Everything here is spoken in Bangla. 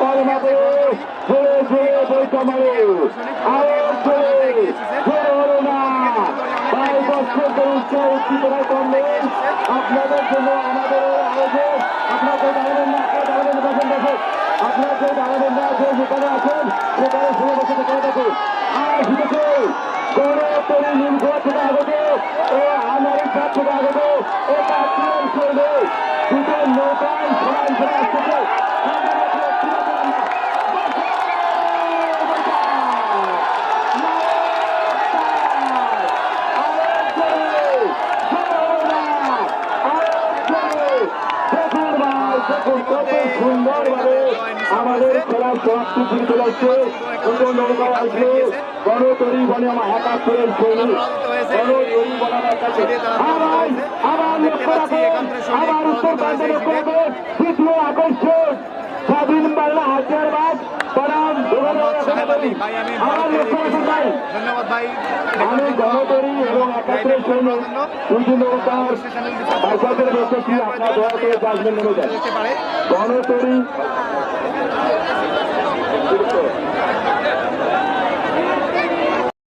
কলমাবে জোরে জোরে বৈঠা মারে আরও জোরে জোরে হলো না। তাই দর্শকদের উৎসাহ উদ্দীপনা করলেন আপনাদের জন্য আমাদের আয়োজন আপনাদের দাঁড়াবেন না আপনারা দাঁড়াবেন বসেন বসেন আপনারা কেউ দাঁড়াবেন না যে যেখানে আছেন, সেখানে শুনে বসে থেকে দেখুন আর শিখেছে গড়ে তরি নির্ভর থেকে আগত ও আমেরিকা থেকে আগত ও কাশ্মীর করবে। দুটো নৌকায় সমান করে আসতেছে। সুন্দরভাবে আমাদের খেলা সমাপ্তি শুরু চলে আসছে দুটো নৌকা আসবে। গণতরি বনে আমার একাত্তরের সৈনিক গণতরি বনাবার কাছে। আবার আবার লক্ষ্য রাখুন। আবার উত্তর লক্ষ্য রাখুন। দ্বিতীয় আকর্ষণ স্বাধীন বাংলা হাতিয়ার বাদ বনাম ভাই আমি আবার লক্ষ্য রাখুন ভাই। ধন্যবাদ ভাই। এবং একাত্তরের সৈন্য সূর্যনৌকার আঘাতের রক্ত ছিল আপনার দয়া করে গণতরী